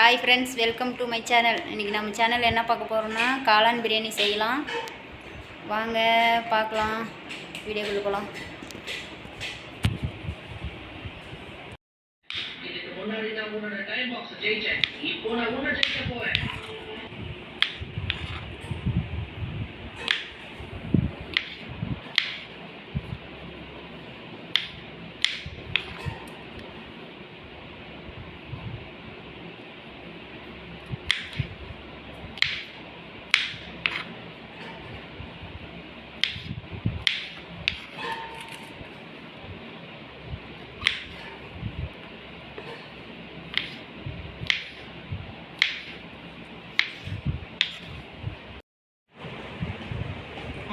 Hi friends welcome to my channel இன்றைக்கி நம்ம channel என்ன பார்க்க போகிறோம்னா காளான் பிரியாணி செய்யலாம். வாங்க பார்க்கலாம். வீடியோக்குள்ள போகலாம் இதுக்கு முன்னாடி நான் உன்னோட டைம் பாக்ஸ் ஜெயிச்சேன். இப்போ நான் உன்னை ஜெயிக்க போவேன்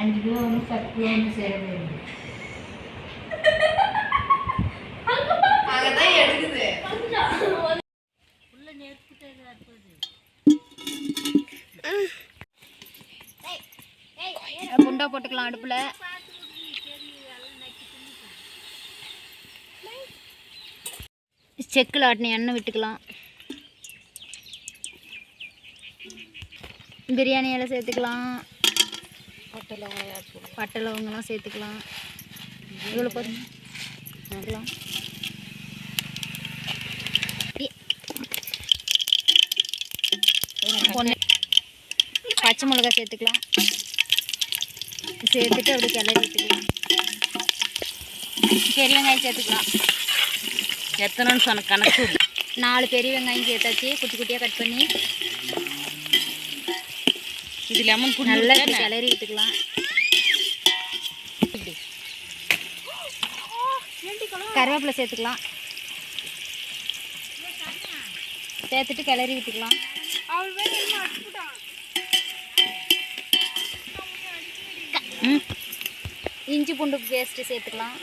அஞ்சு கிலோ ஒன்று பத்து கிலோ ஒன்று சேரவே அங்கே எடுக்குது. உள்ள நெருப்பிட்டது அடுத்தது. குண்டா போட்டுக்கலாம் அடுப்பில். செக்கில் ஆட்டின எண்ணெய் விட்டுக்கலாம். பிரியாணி இலை சேர்த்துக்கலாம். பட்டை லவங்கெல்லாம் சேர்த்துக்கலாம் இவ்வளோ சேர்த்துக்கலாம் ஒன்று பச்சை மிளகா சேர்த்துக்கலாம். சேர்த்துட்டு அப்படி கிளறி விட்டுக்கலாம். பெரிய வெங்காயம் சேர்த்துக்கலாம். எத்தனைன்னு சொன்ன கணக்கு. நாலு பெரிய வெங்காயம் சேர்த்தாச்சு. குட்டி குட்டியாக கட் பண்ணி. இது லெமன் நல்லா இப்படி கிளறி விட்டுக்கலாம் கருவேப்பிலை சேர்த்துக்கலாம். சேர்த்துட்டு கிளறி விட்டுக்கலாம். இஞ்சி பூண்டு பேஸ்ட்டு சேர்த்துக்கலாம்.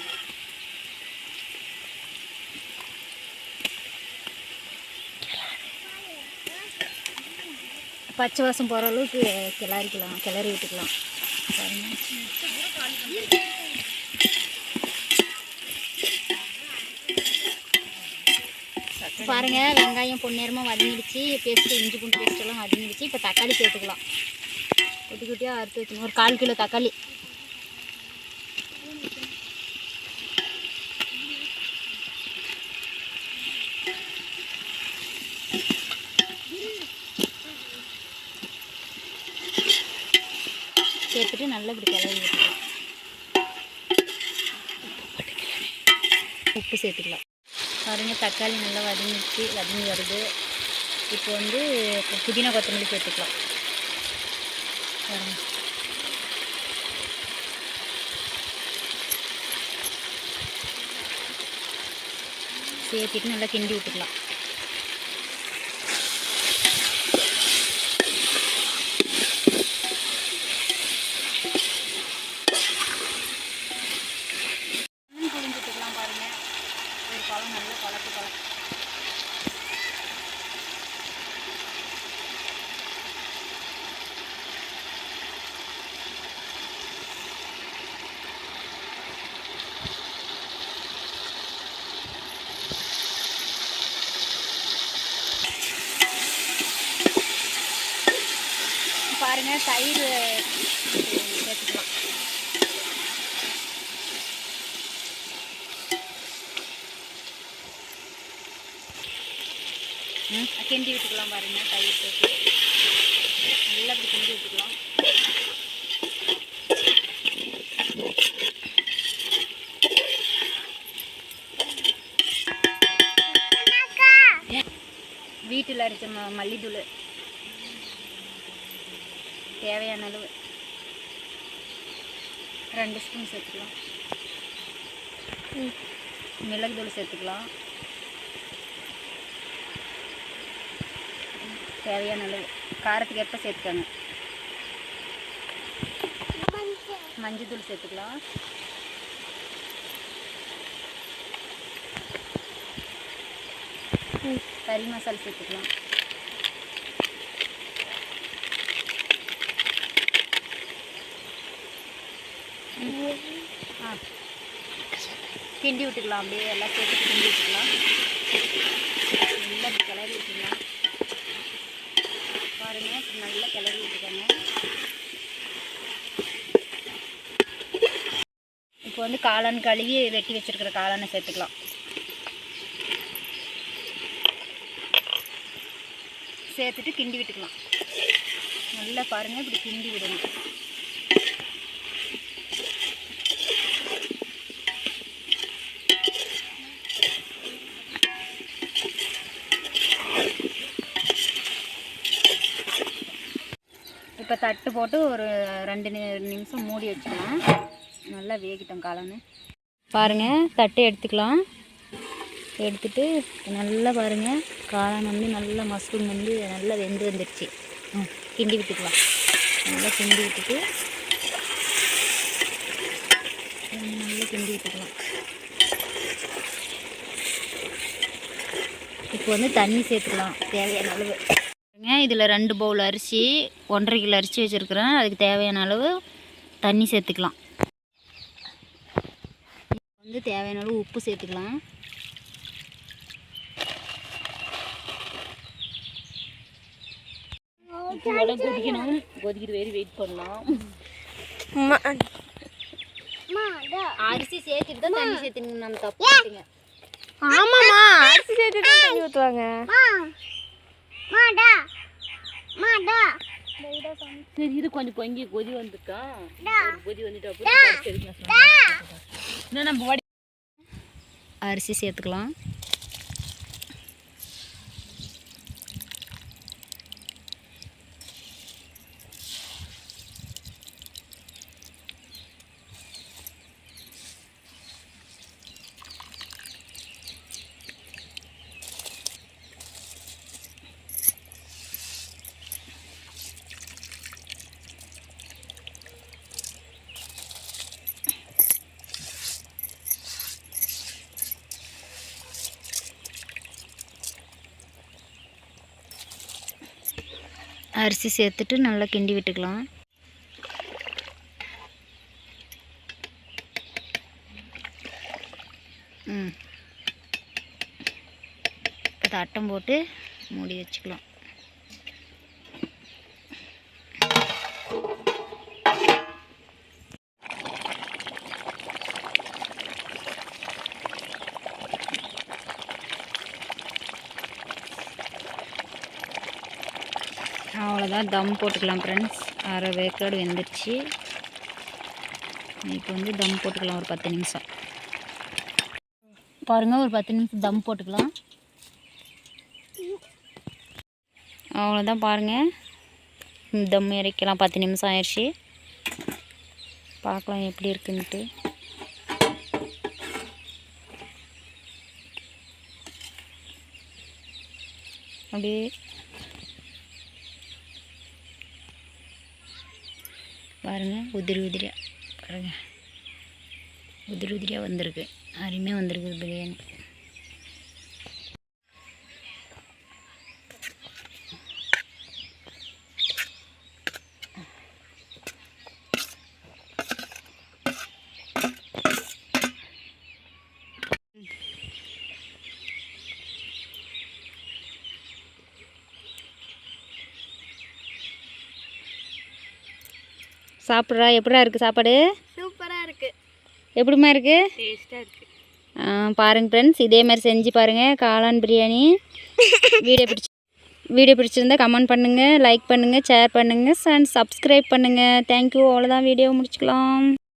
பச்சை வாசம் போகிற அளவுக்கு கிளறிக்கலாம் கிளறி விட்டுக்கலாம். பாருங்க. வெங்காயம் பொன்னேரமாக வதங்கிடுச்சு. பேஸ்ட்டு இஞ்சி பூண்டு பேஸ்ட்டெல்லாம் வதங்கிடுச்சு. இப்போ தக்காளி சேர்த்துக்கலாம். குட்டி குட்டியாக அறுத்து வச்சுக்கணும் ஒரு கால் கிலோ தக்காளி. சேர்த்துட்டு நல்லா இப்படி கிளறி விட்டுக்கலாம் உப்பு சேர்த்துக்கலாம். பாருங்க தக்காளி நல்லா வதங்கிச்சு வதங்கி வருது. இப்போ வந்து புதினா கொத்தமல்லி சேர்த்துக்கலாம். பாருங்க. சேர்த்திட்டு நல்லா கிண்டி விட்டுக்கலாம். பாருங்க தயிர் சேர்த்துக்கலாம். ம், கிண்டி விட்டுக்கலாம் பாருங்க தயிர் சேர்த்து நல்லா இப்படி கிண்டி விட்டுக்கலாம். வீட்டில் அரைச்ச ம மல்லித்தூள். தேவையான அளவு. ரெண்டு ஸ்பூன் சேர்த்துக்கலாம். மிளகு தூள் சேர்த்துக்கலாம். தேவையான அளவு. காரத்துக்கு ஏற்ப சேர்த்துக்கோங்க. மஞ்சள் தூள் சேர்த்துக்கலாம். கறி மசாலா சேர்த்துக்கலாம். கிண்டி விட்டுக்கலாம் அப்படியே எல்லாம் சேர்த்து கிண்டி விட்டுக்கலாம். நல்லா கிளறி விட்டுக்கலாம். பாருங்க நல்லா கிளறி விட்டுக்கோங்க. இப்போ வந்து காளான் கழுவி வெட்டி வச்சிருக்கிற காளானை சேர்த்துக்கலாம். சேர்த்துட்டு கிண்டி விட்டுக்கலாம். நல்லா பாருங்கள் இப்படி கிண்டி விடணும். தட்டு போட்டு ஒரு ரெண்டு நிமிஷம் மூடி வச்சுக்கலாம். நல்லா வேகிட்டோம் காளான். பாருங்கள் தட்டு எடுத்துக்கலாம். எடுத்துட்டு நல்லா பாருங்கள் காளான் வந்து நல்லா மஷ்ரூம் வந்து நல்லா வெந்து வந்துடுச்சு ம், கிண்டி விட்டுக்கலாம். நல்லா கிண்டி விட்டுட்டு நல்லா கிண்டி விட்டுக்கலாம். இப்போ வந்து தண்ணி சேர்த்துக்கலாம் தேவையான அளவு. இதில் ரெண்டு பவுல் அரிசி ஒன்றரை கிலோ அரிசி வச்சுருக்குறேன். அதுக்கு தேவையான அளவு தண்ணி சேர்த்துக்கலாம். வந்து தேவையான அளவு உப்பு சேர்த்துக்கலாம். கொதிக்கணும். கொதிக்கிற வரை வெயிட் பண்ணலாம். அரிசி சேர்த்துட்டு தான் தண்ணி சேர்த்துங்க நம்ம தப்பு ஆமாம்மா. அரிசி சேர்த்து தான் தண்ணி ஊற்றுவாங்க சரி இது கொஞ்சம் பொங்கி கொதி வந்துட்டா கொதி வந்துட்டு நம்ம அரிசி சேர்த்துக்கலாம். அரிசி சேர்த்துட்டு நல்லா கிண்டி விட்டுக்கலாம். இப்போ தட்டம் போட்டு மூடி வச்சுக்கலாம். அவ்வளோதான் தம் போட்டுக்கலாம் ஃப்ரெண்ட்ஸ் அரை வேக்காடு வெந்துருச்சு இப்போ வந்து தம் போட்டுக்கலாம் ஒரு பத்து நிமிஷம். பாருங்கள் ஒரு பத்து நிமிஷம் தம் போட்டுக்கலாம். அவ்வளோதான் பாருங்கள் தம் இறக்கலாம் பத்து நிமிஷம் ஆயிடுச்சு. பார்க்கலாம் எப்படி இருக்குன்ட்டு அப்படியே பாருங்கள் உதிரி உதிரியாக பாருங்கள் உதிரி உதிரியாக வந்திருக்கு. அருமையாக வந்திருக்குது பிரியாணி. சாப்பிட்றா? எப்படிடா இருக்குது சாப்பாடு? சூப்பராக இருக்குது டேஸ்ட்டாக இருக்குது பாருங்கள் ஃப்ரெண்ட்ஸ் இதே மாதிரி செஞ்சு பாருங்கள் காளான் பிரியாணி. வீடியோ பிடிச்சி வீடியோ பிடிச்சிருந்தா கமெண்ட் பண்ணுங்கள் லைக் பண்ணுங்கள் ஷேர் பண்ணுங்கள் அண்ட் சப்ஸ்கிரைப் பண்ணுங்கள் தேங்க்யூ அவ்வளோதான் வீடியோ முடிச்சுக்கலாம்.